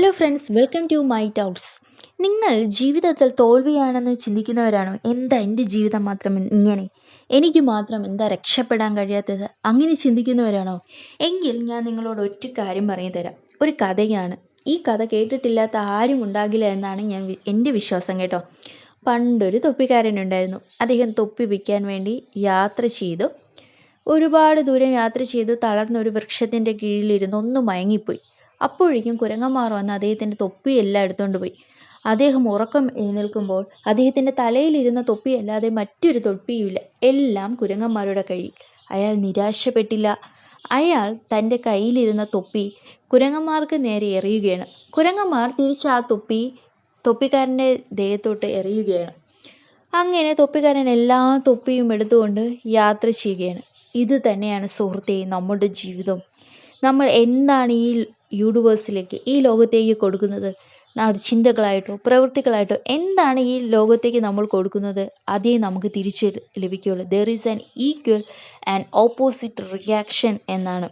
Hello friends welcome to my thoughts നിങ്ങൾ ജീവിതത്തിൽ തോൽവിയാണെന്ന് ചിന്തിക്കുന്നവരാണോ? എന്താ എന്റെ ജീവിതം മാത്രം ഇങ്ങനെ? എനിക്ക് മാത്രം എന്താ രക്ഷപ്പെടാൻ കഴിയാത്തത്? അങ്ങനെ ചിന്തിക്കുന്നവരാണോ? എങ്കിൽ ഞാൻ നിങ്ങളോട് ഒറ്റ കാര്യം പറഞ്ഞു തരാം. ഒരു കഥയാണ്. ഈ കഥ കേട്ടിട്ടില്ലാത്ത ആരും ഉണ്ടാകില്ല എന്നാണ് ഞാൻ എന്റെ വിശ്വാസം കേട്ടോ. പണ്ടൊരു തൊപ്പിക്കാരനുണ്ടായിരുന്നു അദ്ദേഹം തൊപ്പി വിൽക്കാൻ വേണ്ടി യാത്ര ചെയ്തു. ഒരുപാട് ദൂരം യാത്ര ചെയ്തു. തളർന്ന ഒരു വൃക്ഷത്തിന്റെ കീഴിലിരുന്ന് ഒന്ന് മയങ്ങിപ്പോയി. അപ്പോഴേക്കും കുരങ്ങന്മാർ വന്ന് അദ്ദേഹത്തിന്റെ തൊപ്പിയെല്ലാം എടുത്തുകൊണ്ട് പോയി. അദ്ദേഹം ഉറക്കം എഴുന്നേൽക്കുമ്പോൾ അദ്ദേഹത്തിന്റെ തലയിലിരുന്ന തൊപ്പിയല്ലാതെ മറ്റൊരു തൊപ്പിയുമില്ല. എല്ലാം കുരങ്ങന്മാരുടെ കയ്യിൽ. അയാൾ നിരാശപ്പെട്ടില്ല. അയാൾ തന്റെ കയ്യിലിരുന്ന തൊപ്പി കുരങ്ങന്മാർക്ക് നേരെ എറിയുകയാണ്. കുരങ്ങന്മാർ തിരിച്ച് ആ തൊപ്പി തൊപ്പിക്കാരന്റെ ദേഹത്തോട്ട് എറിയുകയാണ്. അങ്ങനെ തൊപ്പിക്കാരൻ എല്ലാ തൊപ്പിയും എടുത്തുകൊണ്ട് യാത്ര ചെയ്യുകയാണ്. ഇത് തന്നെയാണ് സുഹൃത്തെ നമ്മുടെ ജീവിതം. നമ്മൾ എന്താണ് ഈ യൂണിവേഴ്സിലേക്ക് ഈ ലോകത്തേക്ക് കൊടുക്കുന്നത്? അത് ചിന്തകളായിട്ടോ പ്രവൃത്തികളായിട്ടോ എന്താണ് ഈ ലോകത്തേക്ക് നമ്മൾ കൊടുക്കുന്നത്? അതേ നമുക്ക് തിരിച്ച് ലഭിക്കുകയുള്ളൂ. There is an equal and opposite reaction എന്നാണ്.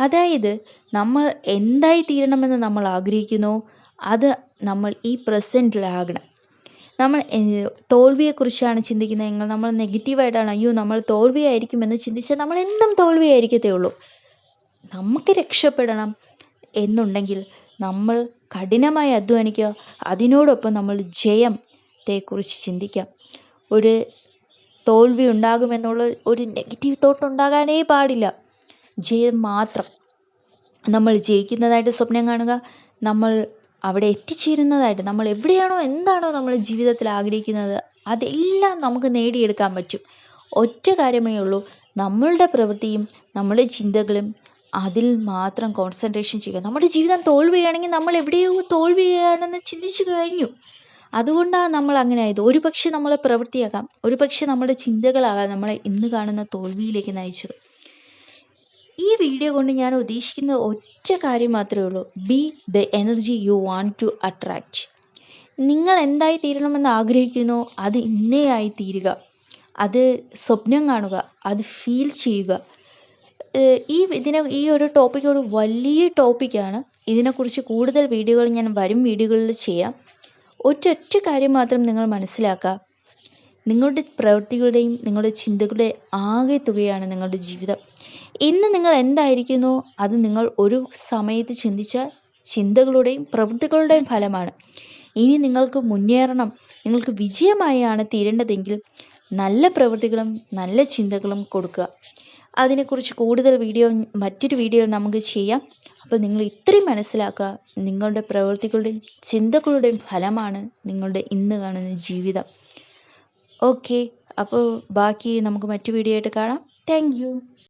അതായത് നമ്മൾ എന്തായി തീരണമെന്ന് നമ്മൾ ആഗ്രഹിക്കുന്നു അത് നമ്മൾ ഈ പ്രസന്റിലാകണം നമ്മൾ തോൽവിയെക്കുറിച്ചാണ് ചിന്തിക്കുന്നതെങ്കിൽ നമ്മൾ നെഗറ്റീവായിട്ടാണ് അയ്യോ നമ്മൾ തോൽവിയായിരിക്കുമെന്ന് ചിന്തിച്ചാൽ നമ്മൾ എന്നും തോൽവിയായിരിക്കത്തേ ഉള്ളൂ. നമുക്ക് രക്ഷപ്പെടണം. എന്നുണ്ടെങ്കിൽ നമ്മൾ കഠിനമായി അധ്വാനിക്കുക. അതിനോടൊപ്പം നമ്മൾ ജയത്തെക്കുറിച്ച് ചിന്തിക്കാം. ഒരു തോൽവി ഉണ്ടാകുമെന്നുള്ള ഒരു നെഗറ്റീവ് തോട്ട് ഉണ്ടാകാനേ പാടില്ല. ജയം മാത്രം. നമ്മൾ ജയിക്കുന്നതായിട്ട് സ്വപ്നം കാണുക. നമ്മൾ അവിടെ എത്തിച്ചേരുന്നതായിട്ട് നമ്മൾ എവിടെയാണോ എന്താണോ നമ്മൾ ജീവിതത്തിൽ ആഗ്രഹിക്കുന്നത് അതെല്ലാം നമുക്ക് നേടിയെടുക്കാൻ പറ്റും. ഒറ്റ കാര്യമേ ഉള്ളൂ. നമ്മളുടെ പ്രവൃത്തിയും നമ്മുടെ ചിന്തകളും അതിൽ മാത്രം കോൺസെൻട്രേഷൻ ചെയ്യുക. നമ്മുടെ ജീവിതം തോൽവിയാണെങ്കിൽ നമ്മൾ എവിടെയോ തോൽവിയാണെന്ന് ചിന്തിച്ചു കഴിഞ്ഞു. അതുകൊണ്ടാണ് നമ്മൾ അങ്ങനെ ആയത്. ഒരു പക്ഷെ നമ്മളെ പ്രവൃത്തിയാകാം. ഒരു പക്ഷെ നമ്മുടെ ചിന്തകളാകാം നമ്മളെ ഇന്ന് കാണുന്ന തോൽവിയിലേക്ക് നയിച്ചത്. ഈ വീഡിയോ കൊണ്ട് ഞാൻ ഉദ്ദേശിക്കുന്ന ഒറ്റ കാര്യം മാത്രമേ ഉള്ളൂ. Be the energy you want to attract നിങ്ങൾ എന്തായി തീരണമെന്ന് ആഗ്രഹിക്കുന്നു അത് ഇന്നേ ആയി തീരുക. അത് സ്വപ്നം കാണുക. അത് ഫീൽ ചെയ്യുക. ഈ ഇതിനെ ഈ ഒരു ടോപ്പിക് ഒരു വലിയ ടോപ്പിക്കാണ് ഇതിനെക്കുറിച്ച് കൂടുതൽ വീഡിയോകൾ ഞാൻ വരും വീഡിയോകളിൽ ചെയ്യാം. ഒറ്റൊറ്റ കാര്യം മാത്രം നിങ്ങൾ മനസ്സിലാക്കുക. നിങ്ങളുടെ പ്രവൃത്തികളുടെയും നിങ്ങളുടെ ചിന്തകളുടെ ആകെ തുകയാണ് നിങ്ങളുടെ ജീവിതം. ഇന്ന് നിങ്ങൾ എന്തായിരിക്കുന്നു? അത് നിങ്ങൾ ഒരു സമയത്ത് ചിന്തിച്ച ചിന്തകളുടെയും പ്രവൃത്തികളുടെയും ഫലമാണ്. ഇനി നിങ്ങൾക്ക് മുന്നേറണം. നിങ്ങൾക്ക് വിജയമായാണ് തീരേണ്ടതെങ്കിൽ നല്ല പ്രവൃത്തികളും നല്ല ചിന്തകളും കൊടുക്കുക. അതിനെക്കുറിച്ച് കൂടുതൽ വീഡിയോ മറ്റൊരു വീഡിയോയിൽ നമുക്ക് ചെയ്യാം. അപ്പോൾ നിങ്ങൾ ഇത്രയും മനസ്സിലാക്കുക നിങ്ങളുടെ പ്രവൃത്തികളുടെയും ചിന്തകളുടെയും ഫലമാണ് നിങ്ങളുടെ ഇന്ന് കാണുന്ന ജീവിതം. ഓക്കെ അപ്പോൾ ബാക്കി നമുക്ക് മറ്റു വീഡിയോ ആയിട്ട് കാണാം. താങ്ക്